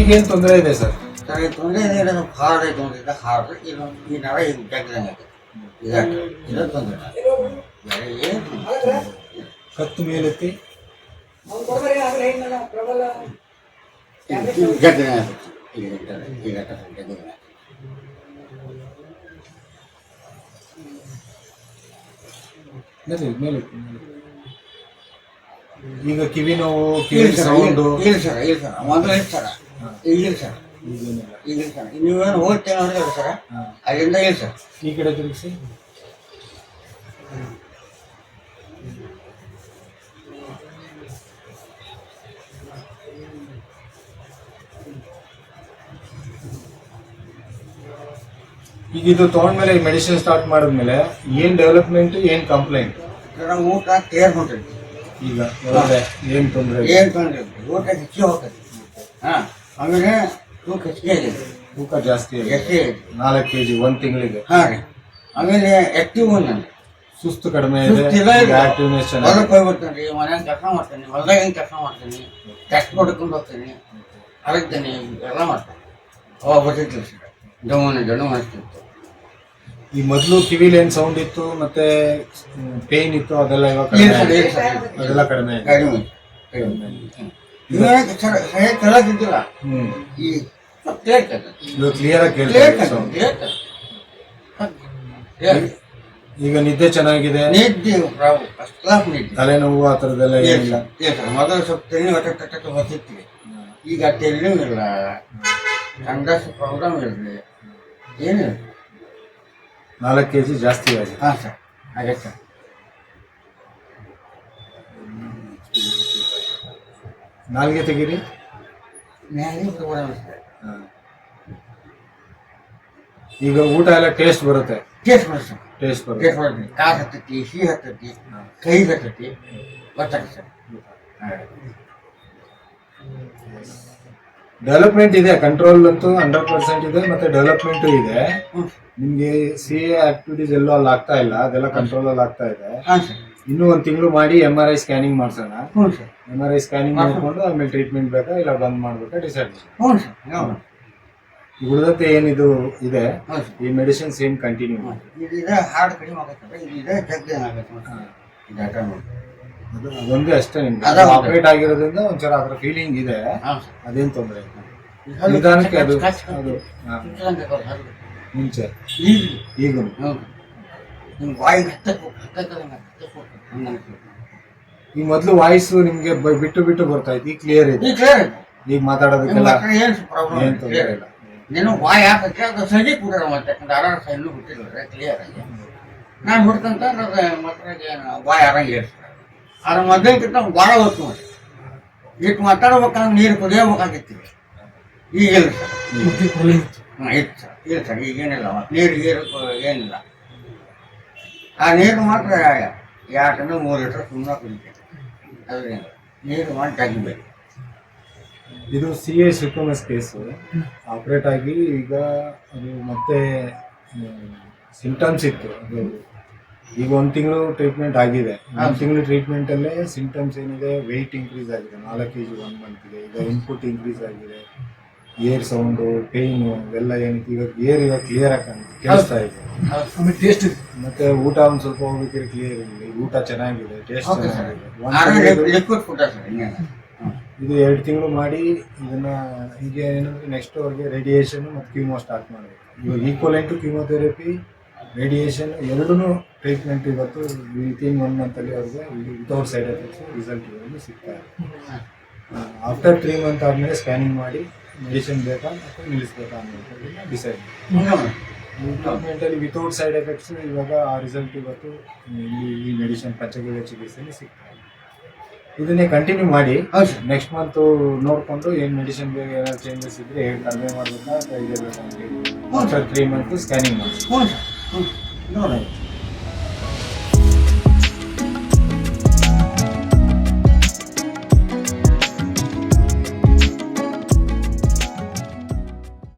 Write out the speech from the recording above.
ಈಗೇನ್ ತೊಂದರೆ ಇದೆ ಸರ್ ಸರ್ ತೊಂದರೆ ಇದೆ ಇದು ಹಾರ್ಡ್ ಐತೆ ನೋಡಿದ್ರೆ ಹಾರ್ಡ್ ಇದು ಈ ನರ ಈಗ ಜಗ್ದಂಗೆ ಐತೆ ಇದು ಇದು ತೊಂದರೆ ಬೇರೆ ಏನು ತೊಂದ್ರೆ ಇಲ್ಲ. ಕತ್ತು ಮೇಲೆತ್ತಿ ಈಗ. ಈಗ. ಮೇಲೆ. ಈಗ ಕಿವಿ ನೋವು ಕಿವಿ ಸೌಂಡು ಇಲ್ಲ ಸರ್ ಇಲ್ಲ ಸರ್ ಮೊದಲು ಸರ್. ಈಗ ಇಲ್ಲ ಸರ್. ಈಗೇನಿಲ್ಲ ಸರ್ ನೀವೇನು ಹೋಗ್ತೇನೆ ನೋಡಿದ್ರೆ ಸರ್. ಅದರಿಂದ ಇಲ್ಲ ಸರ್. ಈ ಕಡೆ ತಿರುಗಿಸಿ. ಈಗ ಇದು ತಗೊಂಡ್ಮೇಲೆ ಈ ಮೆಡಿಸಿನ್ ಸ್ಟಾರ್ಟ್ ಮಾಡಿದ್ಮೇಲೆ ಏನ್ ಡೆವಲಪ್ಮೆಂಟ್ ಏನ್ ಕಂಪ್ಲೇಂಟ್ ಸರ್ ಊಟ ಕೇರ್ ಹೊಂಟೈತಿ ಈಗ ಏನು ಏನ್ ತೊಂದರೆ ಏನು ತೊಂದರೆ ಊಟ ಹೆಚ್ಚಿ ಹೋಗ್ತೈತಿ ಹಾಂ. ಆಮೇಲೆ ತೂಕ ಹೆಚ್ಚಿಗೆ ಆಗಿದೆ ತೂಕ ಜಾಸ್ತಿ ಆಗಿದೆ. ಹೆಚ್ಚಿಗೆ ಆಗಿದೆ ನಾಲ್ಕು ಕೆಜಿ ಒಂದ್ ತಿಂಗಳಿಗೆ. ಹಾಂ ರೀ. ಆಮೇಲೆ ಆ್ಯಕ್ಟಿವ್ ನಾನು ಸುಸ್ತು ಕಡಿಮೆ ಇದೆ. ಇಲ್ಲ. ಆಕ್ಟಿವ್ನೆಸ್ ಹೊಲಕ್ಕೆ ಹೋಗಿ ಬರ್ತೀನಿ ರೀ ಮನ್ಯಾಗ ಕೆಲಸ ಮಾಡ್ತೇನೆ ಹೊಲದಾಗ ಹೆಂಗೆ ಕೆಲಸ ಮಾಡ್ತೀನಿ ಟೆಸ್ಟ್ ಹೊಡ್ಕೊಂಡು ಹೋಗ್ತೀನಿ ಅರಗ್ತೀನಿ ಎಲ್ಲ ಮಾಡ್ತೀನಿ. ಅವಾಗ ಬರ್ತಿತ್ತು ಸರ್. ಜಮೂನ ಜನು ಅನಿಸ್ತಿತ್ತು ಈ ಮೊದಲು ಕಿವಿಲಿ ಏನು ಸೌಂಡ್ ಇತ್ತು ಮತ್ತೆ ಪೇನ್ ಇತ್ತು ಅದೆಲ್ಲ ಇವಾಗ ಕಡಿಮೆ ಆಗಿದೆ. ಅದೆಲ್ಲ ಕಡಿಮೆ ಆಗಿದೆ. ಕಡಿಮೆ ಕಡಿಮೆ ಸರಿಯಾಗಿ ಕೇಳಕ್ಕಿದ್ದಿಲ್ಲ ಹ್ಮ್. ಈ ಕ್ಲಿಯರ್ ಆಗಿ ಈಗ ನಿದ್ದೆ ಚೆನ್ನಾಗಿದೆ? ನಿದ್ದೆ ಫಸ್ಟ್ ಕ್ಲಾಸ್ ನಿದ್ದೆ. ತಲೆನೋವು ಆ ಥರದ್ದೆಲ್ಲ ಏನಿಲ್ಲ? ಮೊದಲು ಸ್ವಲ್ಪ ತೆಲಿ ಹೊಟ್ಟೆ ಹೊತ್ತಿರ್ತೀವಿ ಈಗ ತೆಲ್ಲೂ ಇಲ್ಲ. ಸಂಘರ್ಷ ಪ್ರಾಬ್ಲಮ್ ಇರಲಿ ಏನಿಲ್ಲ. ನಾಲ್ಕು ಕೆ ಜಿ ಜಾಸ್ತಿ ಆಗಿದೆ. ಹಾಂ ಸರ್. ಆಗತ್ತೆ ಸರ್. ನಾಲ್ಗೆ ತೆಗೀರಿ. ಹಾಂ. ಈಗ ಊಟ ಎಲ್ಲ ಟೇಸ್ಟ್ ಬರುತ್ತೆ. ಟೇಸ್ಟ್ ಬರುತ್ತೆ. ಟೇಸ್ಟ್ ಬರುತ್ತೆ. ಟೇಸ್ಟ್ ಬರುತ್ತೆ. ಕಾಲು ಹತ್ತೈತಿ ಸಿಹಿ ಹತ್ತೈತಿ ಕೈ ಹತ್ತೈತಿ ಗೊತ್ತಾಗುತ್ತೆ ಸರ್. ಡೆವಲಪ್ಮೆಂಟ್ ಇದೆ ಕಂಟ್ರೋಲ್ ಅಂತೂ ಹಂಡ್ರೆಡ್ ಪರ್ಸೆಂಟ್ ಇದೆ ಮತ್ತೆ ಡೆವಲಪ್ಮೆಂಟ್ ಇದೆ. ನಿಮಗೆ ಸಿ ಎ ಆಕ್ಟಿವಿಟೀಸ್ ಎಲ್ಲೂ ಅಲ್ಲಿ ಆಗ್ತಾ ಇಲ್ಲ ಅದೆಲ್ಲ ಕಂಟ್ರೋಲ್ ಅಲ್ಲಿ ಆಗ್ತಾ ಇದೆ. ಇನ್ನೂ ಒಂದ್ ತಿಂಗಳು ಮಾಡಿ ಎಂ ಆರ್ ಐ ಸ್ಕ್ಯಾನಿಂಗ್ ಮಾಡ್ಸೋಣ. ಹ್ಞೂ sir. M R I scanning ಮಾಡ್ಕೊಂಡು ಆಮೇಲೆ ಟ್ರೀಟ್ಮೆಂಟ್ ಬೇಕಾ ಇಲ್ಲ ಬಂದ್ ಮಾಡ್ಬೇಕಾ ಡಿಸೈಡ್ ಹ್ಞೂ ಸರ್. ಉಳಿದತ್ತೆ ಏನಿದು ಇದೆ ಈ ಮೆಡಿಸಿನ್ ಸೇಮ್ ಕಂಟಿನ್ಯೂ ಮಾಡಿ ಕಡಿಮೆ ಆಗುತ್ತೆ ಜಗ್ಗಿ ಇದು ಅದು ಅದೊಂದೇ ಅಷ್ಟೇ ನಿಮ್ಗೆ ಅದೇ ಒಂದು. ಆಪರೇಟ್ ಆಗಿರೋದ್ರಿಂದ ಒಂಚೂರ ಅದ್ರ ಫೀಲಿಂಗ್ ಇದೆ. ಹಾಂ ಸರ್. ಅದೇನ್ ತೊಂದರೆ ಇಲ್ಲ. ನಿಧಾನಕ್ಕೆ ಅದು ಹಾ. ಮುಂಚೆ. ಈಗ ಈಗ ಹೌದು. ನಿಮ್ಗೆ ಅನ್ಸುತ್ತೆ. ಈ ಮೊದ್ಲು ವಾಯ್ಸ್ ನಿಮ್ಗೆ ಬಿಟ್ಟು ಬಿಟ್ಟು ಬರ್ತಾ ಇದೆ ಈಗ ಕ್ಲಿಯರ್ ಇದೆ. ಈಗ clear ಇದೆ. ಈಗ ಮಾತಾಡೋದಕ್ಕೆಲ್ಲ ಏನು ಪ್ರಾಬ್ಲಮ್ ಏನ್ ತೊಂದರೆ ಇಲ್ಲ. ನೀನು ವಾಯ್ ಹಾಕಕ್ಕೆ ಅದು ಸಜಿ ಕೂಡ ಮತ್ತೆ. ಆರಾರ ಸೈನು ಬಿಟ್ಟಿಲ್ಲ ಕ್ಲಿಯರ್ ಆಗಿ. ನಾನು ಹುಡ್ಕಂತ ಮಕ್ಕಳಿಗೆ ವಾಯ್ ಆರಂಗೆ ಇರ್ತದೆ ಅದ್ರ ಮೊದಲಿಗಿಂತ ಭಾಳ ಹೊತ್ತು ಮಾಡಿ ಇಟ್ಟು ಮಾತಾಡ್ಬೇಕಂದ್ರೆ ನೀರು ಕುದಿಯಬೇಕಾಗಿತ್ತು ಈಗಿಲ್ಲ ಸರ್. ಹಾಂ ಇತ್ತು ಸರ್. ಇಲ್ಲ ಸರ್ ಈಗೇನಿಲ್ಲ. ಏನಿಲ್ಲ ನೀರು ಗೀರು ಏನಿಲ್ಲ. ಆ ನೀರು ಮಾತ್ರ ಯಾಕಂದ್ರೆ ಮೂರು ಲೀಟ್ರ್ ಸುಮ್ಮನೆ ಕುಡಿತೈತೆ ಅದರಿಂದ ನೀರು. ಮಾಡಿ ತೆಗಿಬೇಕು. ಇದು C A Shivakumar case operate ಆಗಿ ಈಗ ಅದು ಮತ್ತೆ ಸಿಂಟಮ್ಸ್ ಇತ್ತು. ಅದು ಈಗ ಒಂದು ತಿಂಗಳು ಟ್ರೀಟ್ಮೆಂಟ್ ಆಗಿದೆ. ಒಂದು ತಿಂಗಳು ಟ್ರೀಟ್ಮೆಂಟಲ್ಲೇ ಸಿಂಟಮ್ಸ್ ಏನಿದೆ ವೆಯ್ಟ್ ಇನ್ಕ್ರೀಸ್ ಆಗಿದೆ. ನಾಲ್ಕು ಕೆ ಜಿ ಒನ್ ಮಂತ್ಗೆ ಈಗ ಇನ್ಪುಟ್ ಇನ್ಕ್ರೀಸ್ ಆಗಿದೆ. ಏರ್ ಸೌಂಡು ಪೇಯ್ನು ಇವೆಲ್ಲ ಏನಿತ್ತು ಇವಾಗ ಏರ್ ಇವಾಗ ಕ್ಲಿಯರ್ ಆಗಿ ಕಾಣುತ್ತೆ ಕೇಳಿಸ್ತಾ ಇದೆ ಆಮೇಲೆ ಟೇಸ್ಟ್ ಮತ್ತೆ ಊಟ ಒಂದು ಸ್ವಲ್ಪ ಹೋಗ್ಬೇಕಾದ್ರೆ ಕ್ಲಿಯರ್ ಇದೆ. ಊಟ ಚೆನ್ನಾಗಿದೆ ಟೇಸ್ಟ್ ಓಕೆ ಸರ್ ಚೆನ್ನಾಗಿದೆ. ಒಂದ್ ಲಿಕ್ವಿಡ್ ಫುಡ್ ಸರ್ ಹಿಂಗೆ ಇದು ಎರಡು ತಿಂಗಳು ಮಾಡಿ ಇದನ್ನ ಈಗ ಏನಂದ್ರೆ ನೆಕ್ಸ್ಟ್ ಅವ್ರಿಗೆ ರೇಡಿಯೇಷನ್ ಮತ್ತು ಕ್ಯೂಮೋ ಸ್ಟಾರ್ಟ್ ಮಾಡಬೇಕು. ಇವಾಗ ಈಕ್ವಲೆಂಟ್ ಕ್ಯೂಮೋಥೆರಪಿ ರೇಡಿಯೇಷನ್ ಎರಡೂ ಟ್ರೀಟ್ಮೆಂಟ್ ಇವತ್ತು ವಿತಿನ್ ಒನ್ ಮಂತಲ್ಲಿ ಅವ್ರಿಗೆ ವಿತೌಟ್ ಸೈಡ್ ಎಫೆಕ್ಟ್ಸ್ ರಿಸಲ್ಟ್ ಇವರಿಗೆ ಸಿಗ್ತಾ ಇದೆ. ಆಫ್ಟರ್ ತ್ರೀ ಮಂತ್ ಆದಮೇಲೆ ಸ್ಕ್ಯಾನಿಂಗ್ ಮಾಡಿ ಮೆಡಿಸಿನ್ ಬೇಕಾ ಅಥವಾ ನಿಲ್ಲಿಸ್ಬೇಕಾ ಅನ್ನೋದನ್ನ ಡಿಸೈಡ್ ಈ ಟ್ರೀಟ್ಮೆಂಟಲ್ಲಿ ವಿತೌಟ್ ಸೈಡ್ ಎಫೆಕ್ಟ್ಸ್ ಇವಾಗ ಆ ರಿಸಲ್ಟ್ ಇವತ್ತು ಇಲ್ಲಿ ಈ ಮೆಡಿಸಿನ್ ಪಂಚಗವ್ಯ ಚಿಕಿತ್ಸೆಯಲ್ಲಿ ಸಿಗ್ತಾ ಇದೆ. ಇದನ್ನೇ ಕಂಟಿನ್ಯೂ ಮಾಡಿ ನೆಕ್ಸ್ಟ್ ಮಂತ್ ನೋಡಿಕೊಂಡು ಏನು ಮೆಡಿಸಿನ್ ಬೇಕು ಏನಾದ್ರು ಚೇಂಜಸ್ ಇದ್ರೆ ಹೇಗೆ ಕಡಿಮೆ ಮಾಡಬೇಕಾ ಅಥವಾ ಇದೇ ಬೇಕಾ ಅಂತ ಹೇಳಿ. ತ್ರೀ ಮಂತ್ ಸ್ಕ್ಯಾನಿಂಗ್ ಮಾಡಿ. ನೋಡಿ